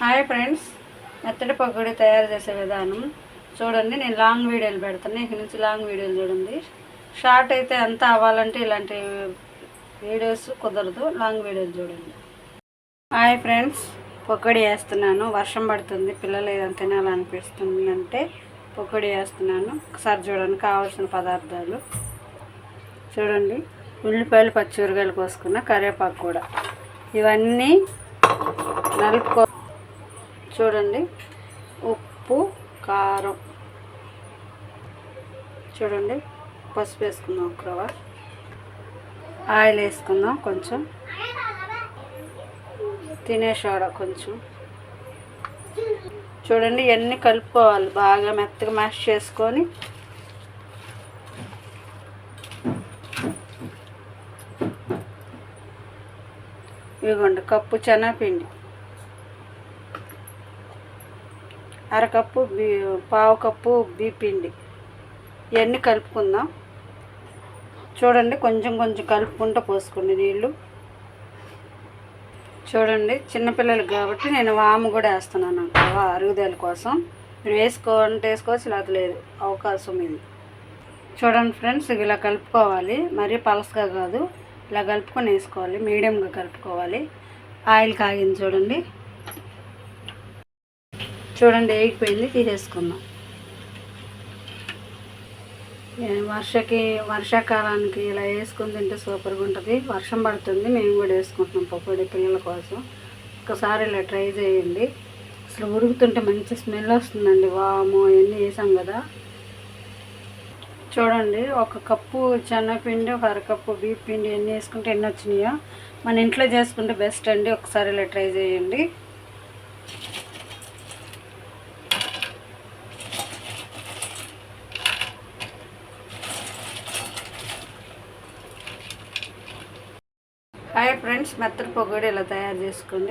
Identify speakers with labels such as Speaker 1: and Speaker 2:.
Speaker 1: Hi friends మెత్తడి pakodi తయారు చేసే విధానం. చూడండి నేను లాంగ్ వీడియోలు పెడతాను ఇక నుంచి లాంగ్ వీడియోలు చూడండి. షార్ట్ అయితే ఎంత అవ్వాలంటే ఇలాంటి వీడియోస్ కుదరదు. లాంగ్ వీడియోలు చూడండి. హాయ్ ఫ్రెండ్స్ పకోడీ వేస్తున్నాను. వర్షం పడుతుంది. పిల్లలు ఏదైనా తినాలనిపిస్తుంది అంటే పకోడీ వేస్తున్నాను. ఒకసారి చూడండి కావాల్సిన పదార్థాలు. చూడండి ఉల్లిపాయలు పచ్చిమిరకాయలు కోసుకున్న కరివేపాకు కూడా. ఇవన్నీ నలుపుకో చూడండి. ఉప్పు కారం. చూడండి. పసుపు వేసుకుందాం ఒక రవ్వ. ఆయిల్ వేసుకుందాం కొంచెం. తినే సోడా కొంచెం. చూడండి ఇవన్నీ కలుపుకోవాలి. బాగా మెత్తగా మ్యాష్ చేసుకొని. ఇదిగోండి కప్పు శనగపిండి అరకప్పు బీ పావు కప్పు బీపిండి ఇవన్నీ కలుపుకుందాం. చూడండి కొంచెం కొంచెం కలుపుకుంటూ పోసుకోండి నీళ్ళు చూడండి చిన్నపిల్లలకి కాబట్టి నేను వాము కూడా వేస్తున్నాను. అరుగుదల కోసం. మీరు వేసుకోవాలంటే వేసుకోవచ్చు లేకపోతే లేదు. అవకాశం ఇది. చూడండి ఫ్రెండ్స్ ఇలా కలుపుకోవాలి. మరీ పలసగా కాదు. ఇలా కలుపుకొని వేసుకోవాలి. మీడియంగా కలుపుకోవాలి. ఆయిల్ కాగింది చూడండి. చూడండి వేగిపోయింది తీసేసుకుందాం. వర్షకి వర్షాకాలానికి ఇలా వేసుకుని తింటే సూపర్గా ఉంటుంది. వర్షం పడుతుంది మేము కూడా వేసుకుంటున్నాం పకోడీ పిల్లల కోసం. ఒకసారి ఇలా ట్రై చేయండి. అసలు ఉరుగుతుంటే మంచి స్మెల్ వస్తుందండి. వాము అవన్నీ వేసాం కదా. చూడండి ఒక కప్పు చెన్నపిండి ఒక అరకప్పు బీప్ పిండి ఎన్ని వేసుకుంటే ఎన్ని వచ్చినాయో. మన ఇంట్లో చేసుకుంటే బెస్ట్ అండి. ఒకసారి ఇలా ట్రై చేయండి. హాయ్ ఫ్రెండ్స్ మెత్తడి పొగడి ఇలా తయారు చేసుకోండి?